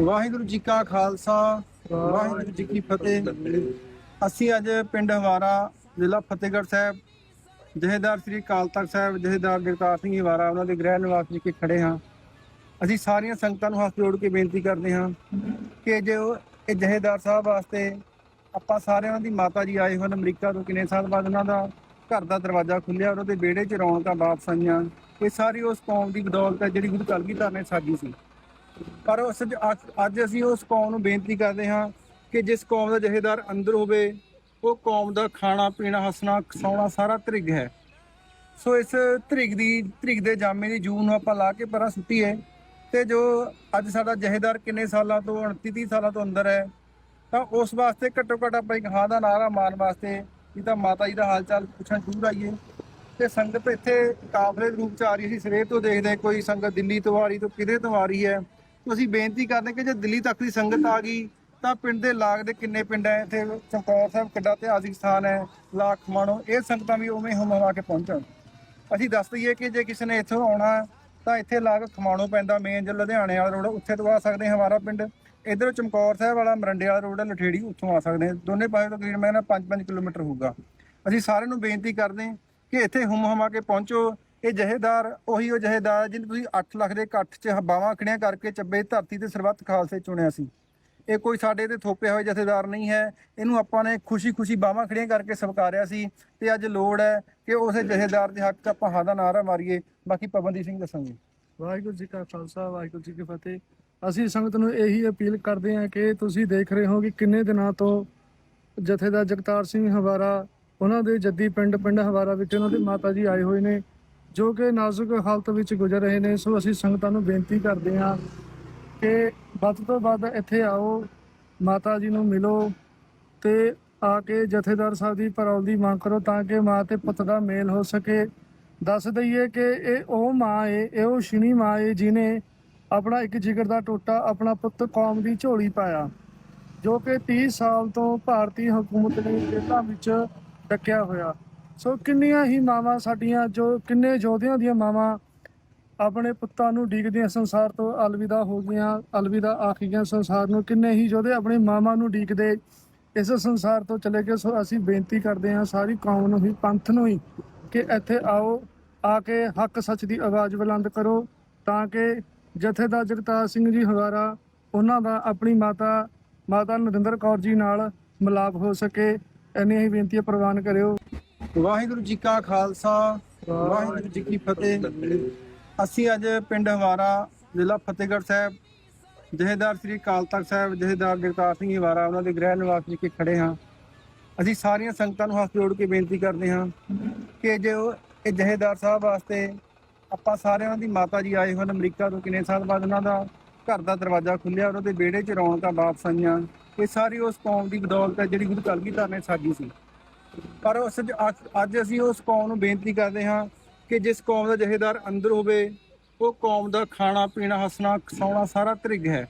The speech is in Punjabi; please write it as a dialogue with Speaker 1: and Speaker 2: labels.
Speaker 1: ਵਾਹਿਗੁਰੂ ਜੀ ਕਾ ਖਾਲਸਾ, ਵਾਹਿਗੁਰੂ ਜੀ ਕੀ ਫਤਿਹ। ਅਸੀਂ ਅੱਜ ਪਿੰਡ ਹਵਾਰਾ ਜ਼ਿਲ੍ਹਾ ਫਤਿਹਗੜ੍ਹ ਸਾਹਿਬ, ਜਹੇਦਾਰ ਸ੍ਰੀ ਅਕਾਲ ਤਖਤ ਸਾਹਿਬ, ਜਹੇਦਾਰ ਜਗਤਾਰ ਸਿੰਘ ਹਵਾਰਾ, ਉਹਨਾਂ ਦੇ ਗ੍ਰਹਿ ਨਿਵਾਸ ਵਿਖੇ ਖੜੇ ਹਾਂ। ਅਸੀਂ ਸਾਰੀਆਂ ਸੰਗਤਾਂ ਨੂੰ ਹੱਥ ਜੋੜ ਕੇ ਬੇਨਤੀ ਕਰਦੇ ਹਾਂ ਕਿ ਜੋ ਇਹ ਜਹੇਦਾਰ ਸਾਹਿਬ ਵਾਸਤੇ ਆਪਾਂ ਸਾਰਿਆਂ ਦੀ ਮਾਤਾ ਜੀ ਆਏ ਹੋਣ ਅਮਰੀਕਾ ਤੋਂ, ਕਿੰਨੇ ਸਾਲ ਬਾਅਦ ਉਹਨਾਂ ਦਾ ਘਰ ਦਾ ਦਰਵਾਜ਼ਾ ਖੁੱਲਿਆ ਔਰ ਉਹਦੇ ਵਿਹੜੇ 'ਚ ਰੌਣਕਾਂ ਵਾਪਸ ਆਈਆਂ ਇਹ ਸਾਰੀ ਉਸ ਕੌਮ ਦੀ ਬਦੌਲਤ ਹੈ ਜਿਹੜੀ ਗੁਰੂ ਕਲਗੀਧਰ ਨੇ ਸਾਜੀ ਸੀ। ਪਰ ਉਸ ਅੱਜ- ਅਸੀਂ ਉਸ ਕੌਮ ਨੂੰ ਬੇਨਤੀ ਕਰਦੇ ਹਾਂ ਕਿ ਜਿਸ ਕੌਮ ਦਾ ਜਹੇਦਾਰ ਅੰਦਰ ਹੋਵੇ, ਉਹ ਕੌਮ ਦਾ ਖਾਣਾ, ਪੀਣਾ, ਹੱਸਣਾ ਖਸਾਉਣਾ ਸਾਰਾ ਧ੍ਰਿਗ ਹੈ। ਸੋ ਇਸ ਧ੍ਰਿਗ ਦੀ ਧ੍ਰਿਗ ਦੇ ਜਾਮੇ ਦੀ ਜੂਨ ਨੂੰ ਆਪਾਂ ਲਾ ਕੇ ਪਰਾਂ ਸੁੱਟੀਏ ਤੇ ਜੋ ਅੱਜ ਸਾਡਾ ਜਹੇਦਾਰ ਕਿੰਨੇ ਸਾਲਾਂ ਤੋਂ 29 30 ਸਾਲਾਂ ਤੋਂ ਅੰਦਰ ਹੈ, ਤਾਂ ਉਸ ਵਾਸਤੇ ਘੱਟੋ ਘੱਟ ਆਪਾਂ ਇੱਕ ਹਾਂ ਦਾ ਨਾਰਾ ਮਾਰਨ ਵਾਸਤੇ ਵੀ ਤਾਂ ਮਾਤਾ ਜੀ ਦਾ ਹਾਲ ਚਾਲ ਪੁੱਛਣ ਜ਼ਰੂਰ ਆਈਏ। ਤੇ ਸੰਗਤ ਇੱਥੇ ਕਾਫਲੇ ਦੇ ਰੂਪ ਚ ਆ ਰਹੀ ਸੀ ਸਵੇਰ ਤੋਂ ਦੇਖਦੇ ਕੋਈ ਸੰਗਤ ਦਿੱਲੀ ਤੋਂ ਆ ਰਹੀ ਤੋਂ ਕਿਧਰੇ ਤੋਂ ਆ ਰਹੀ ਹੈ। ਤਾਂ ਅਸੀਂ ਬੇਨਤੀ ਕਰਦੇ ਕਿ ਜੇ ਦਿੱਲੀ ਤੱਕ ਦੀ ਸੰਗਤ ਆ ਗਈ, ਤਾਂ ਪਿੰਡ ਦੇ ਲਾਗ ਦੇ ਕਿੰਨੇ ਪਿੰਡ ਹੈ ਇੱਥੇ? ਚਮਕੌਰ ਸਾਹਿਬ ਕਿੱਡਾ ਇਤਿਹਾਸਿਕ ਸਥਾਨ ਹੈ ਲਾਖ ਮਾਣੋ ਇਹ ਸੰਗਤਾਂ ਵੀ ਉਵੇਂ ਹਮ ਆ ਕੇ ਪਹੁੰਚਣ। ਅਸੀਂ ਦੱਸ ਦਈਏ ਕਿ ਜੇ ਕਿਸੇ ਨੇ ਇੱਥੋਂ ਆਉਣਾ, ਤਾਂ ਇੱਥੇ ਲਾਗ ਖਮਾਣੋ ਪੈਂਦਾ, ਮੇਨ ਜੋ ਲੁਧਿਆਣੇ ਵਾਲਾ ਰੋਡ, ਉੱਥੇ ਤੋਂ ਆ ਸਕਦੇ ਹਮਾਰਾ ਪਿੰਡ। ਇਧਰ ਚਮਕੌਰ ਸਾਹਿਬ ਵਾਲਾ, ਮਰੰਡੇ ਵਾਲਾ ਰੋਡ ਹੈ, ਲਠੇੜੀ, ਉੱਥੋਂ ਆ ਸਕਦੇ ਦੋਨੇ ਪਾਸੇ ਤੋਂ ਤਕਰੀਬਨ ਨਾ 5-5 ਕਿਲੋਮੀਟਰ ਹੋਊਗਾ। ਅਸੀਂ ਸਾਰਿਆਂ ਨੂੰ ਬੇਨਤੀ ਕਰਦੇ ਹਾਂ ਕਿ ਇੱਥੇ ਹੁਮ ਹਮਾ ਕੇ ਪਹੁੰਚੋ। ਇਹ ਜਹੇਦਾਰ ਉਹੀ ਉਹ ਜਹੇਦਾਰ ਜਿਹਨੂੰ ਤੁਸੀਂ 8 ਲੱਖ ਦੇ ਇਕੱਠ 'ਚ ਬਾਵਾਂ ਖੜੀਆਂ ਕਰਕੇ ਚੱਬੇ ਧਰਤੀ ਤੇ ਸਰਬੱਤ ਖਾਲਸੇ ਚੁਣਿਆ ਸੀ। ਇਹ ਕੋਈ ਸਾਡੇ ਤੇ ਥੋਪਿਆ ਹੋਏ ਜਥੇਦਾਰ ਨਹੀਂ ਹੈ। ਇਹਨੂੰ ਆਪਾਂ ਨੇ ਖੁਸ਼ੀ-ਖੁਸ਼ੀ ਬਾਹਾਂ ਖੜੀਆਂ ਕਰਕੇ ਸਵਕਾਰਿਆ ਸੀ ਤੇ ਅੱਜ ਲੋੜ ਹੈ ਕਿ ਉਸੇ ਜਥੇਦਾਰ ਦੇ ਹੱਕ 'ਚ ਆਪਾਂ ਹਾਂ ਦਾ ਨਾਰਾ ਮਾਰੀਏ। ਬਾਕੀ ਪਵਨਦੀਪ ਸਿੰਘ ਦੱਸਾਂਗੇ।
Speaker 2: ਵਾਹਿਗੁਰੂ ਜੀ ਕਾ ਖਾਲਸਾ, ਵਾਹਿਗੁਰੂ ਜੀ ਕੀ ਫਤਿਹ। ਅਸੀਂ ਸੰਗਤ ਨੂੰ ਇਹੀ ਅਪੀਲ ਕਰਦੇ ਹਾਂ ਕਿ ਤੁਸੀਂ ਦੇਖ ਰਹੇ ਹੋ ਕਿ ਕਿੰਨੇ ਦਿਨਾਂ ਤੋਂ ਜਥੇਦਾਰ ਜਗਤਾਰ ਸਿੰਘ ਹਵਾਰਾ, ਉਹਨਾਂ ਦੇ ਜੱਦੀ ਪਿੰਡ ਪਿੰਡ ਹਵਾਰਾ ਵਿੱਚ ਉਹਨਾਂ ਦੇ ਮਾਤਾ ਜੀ ਆਏ ਹੋਏ ਨੇ। ਜੋ ਕਿ ਨਾਜ਼ੁਕ ਹਾਲਤ ਵਿੱਚ ਗੁਜ਼ਰ ਰਹੇ ਨੇ, ਸੋ ਅਸੀਂ ਸੰਗਤਾਂ ਨੂੰ ਬੇਨਤੀ ਕਰਦੇ ਹਾਂ ਕਿ ਵੱਧ ਤੋਂ ਵੱਧ ਇੱਥੇ ਆਓ, ਮਾਤਾ ਜੀ ਨੂੰ ਮਿਲੋ ਤੇ ਆ ਕੇ ਜਥੇਦਾਰ ਸਾਹਿਬ ਦੀ ਪਰੌਲ ਦੀ ਮੰਗ ਕਰੋ ਤਾਂ ਕਿ ਮਾਂ ਤੇ ਪੁੱਤ ਦਾ ਮੇਲ ਹੋ ਸਕੇ। ਦੱਸ ਦਈਏ ਕਿ ਇਹ ਉਹ ਮਾਂ ਏ, ਇਹ ਉਹ ਸ਼ਿਣੀ ਮਾਂ ਏ ਜਿਨੇ ਆਪਣਾ ਇੱਕ ਜਿਗਰ ਦਾ ਟੋਟਾ ਆਪਣਾ ਪੁੱਤ ਕੌਮ ਦੀ ਝੋਲੀ ਪਾਇਆ, ਜੋ ਕਿ 30 ਸਾਲ ਤੋਂ ਭਾਰਤੀ ਹਕੂਮਤ ਨੇ ਜੇਲ੍ਹਾਂ ਵਿੱਚ ਡੱਕਿਆ ਹੋਇਆ। ਸੋ ਕਿੰਨੀਆਂ ਹੀ ਮਾਵਾਂ ਸਾਡੀਆਂ ਜੋ, ਕਿੰਨੇ ਯੋਧਿਆਂ ਦੀਆਂ ਮਾਵਾਂ ਆਪਣੇ ਪੁੱਤਾਂ ਨੂੰ ਡੀਕਦੀਆਂ ਸੰਸਾਰ ਤੋਂ ਅਲਵਿਦਾ ਹੋ ਗਈਆਂ, ਅਲਵਿਦਾ ਆਖ ਗਈਆਂ ਸੰਸਾਰ ਨੂੰ, ਕਿੰਨੇ ਹੀ ਯੋਧੇ ਆਪਣੀ ਮਾਵਾਂ ਨੂੰ ਡੀਕਦੇ ਇਸ ਸੰਸਾਰ ਤੋਂ ਚਲੇ ਗਏ। ਸੋ ਅਸੀਂ ਬੇਨਤੀ ਕਰਦੇ ਹਾਂ ਸਾਰੀ ਕੌਮ ਨੂੰ ਹੀ, ਪੰਥ ਨੂੰ ਹੀ, ਕਿ ਇੱਥੇ ਆਓ, ਆ ਕੇ ਹੱਕ ਸੱਚ ਦੀ ਆਵਾਜ਼ ਬੁਲੰਦ ਕਰੋ, ਤਾਂ ਕਿ ਜਥੇਦਾਰ ਜਗਤਾਰ ਸਿੰਘ ਜੀ ਹਵਾਰਾ, ਉਹਨਾਂ ਦਾ ਆਪਣੀ ਮਾਤਾ ਮਾਤਾ ਨਰਿੰਦਰ ਕੌਰ ਜੀ ਨਾਲ ਮਿਲਾਪ ਹੋ ਸਕੇ। ਇੰਨੀਆਂ ਹੀ ਬੇਨਤੀਆਂ ਪ੍ਰਵਾਨ ਕਰਿਓ।
Speaker 1: ਵਾਹਿਗੁਰੂ ਜੀ ਕਾ ਖਾਲਸਾ, ਵਾਹਿਗੁਰੂ ਜੀ ਕੀ ਫਤਿਹ। ਅਸੀਂ ਅੱਜ ਪਿੰਡ ਹਵਾਰਾ ਜ਼ਿਲ੍ਹਾ ਫਤਿਹਗੜ੍ਹ ਸਾਹਿਬ, ਜਹੇਦਾਰ ਸ੍ਰੀ ਅਕਾਲ ਤਖਤ ਸਾਹਿਬ, ਜਹੇਦਾਰ ਜਗਤਾਰ ਸਿੰਘ ਹਵਾਰਾ ਉਹਨਾਂ ਦੇ ਗ੍ਰਹਿ ਨਿਵਾਸ ਵਿਖੇ ਖੜੇ ਹਾਂ। ਅਸੀਂ ਸਾਰੀਆਂ ਸੰਗਤਾਂ ਨੂੰ ਹੱਥ ਜੋੜ ਕੇ ਬੇਨਤੀ ਕਰਦੇ ਹਾਂ ਕਿ ਜੋ ਇਹ ਜਹੇਦਾਰ ਸਾਹਿਬ ਵਾਸਤੇ ਆਪਾਂ ਸਾਰਿਆਂ ਦੀ ਮਾਤਾ ਜੀ ਆਏ ਹੋਣ ਅਮਰੀਕਾ ਤੋਂ ਕਿੰਨੇ ਸਾਲ ਬਾਅਦ ਉਹਨਾਂ ਦਾ ਘਰ ਦਾ ਦਰਵਾਜ਼ਾ ਖੁੱਲਿਆ ਔਰ ਉਹਦੇ ਵਿਹੜੇ 'ਚ ਰੌਣਕਾਂ ਵਾਪਸ ਆਈਆਂ। ਇਹ ਸਾਰੀ ਉਸ ਕੌਮ ਦੀ ਬਦੌਲਤ ਹੈ ਜਿਹੜੀ ਗੁਰੂ ਕਲਗੀਧਰ ਨੇ ਸਾਜੀ ਸੀ। ਪਰ ਉਸ ਅੱਜ- ਅਸੀਂ ਉਸ ਕੌਮ ਨੂੰ ਬੇਨਤੀ ਕਰਦੇ ਹਾਂ ਕਿ ਜਿਸ ਕੌਮ ਦਾ ਜਹੇਦਾਰ ਅੰਦਰ ਹੋਵੇ, ਉਹ ਕੌਮ ਦਾ ਖਾਣਾ, ਪੀਣਾ, ਹੱਸਣਾ ਖਸਾਉਣਾ ਸਾਰਾ ਧ੍ਰਿਗ ਹੈ।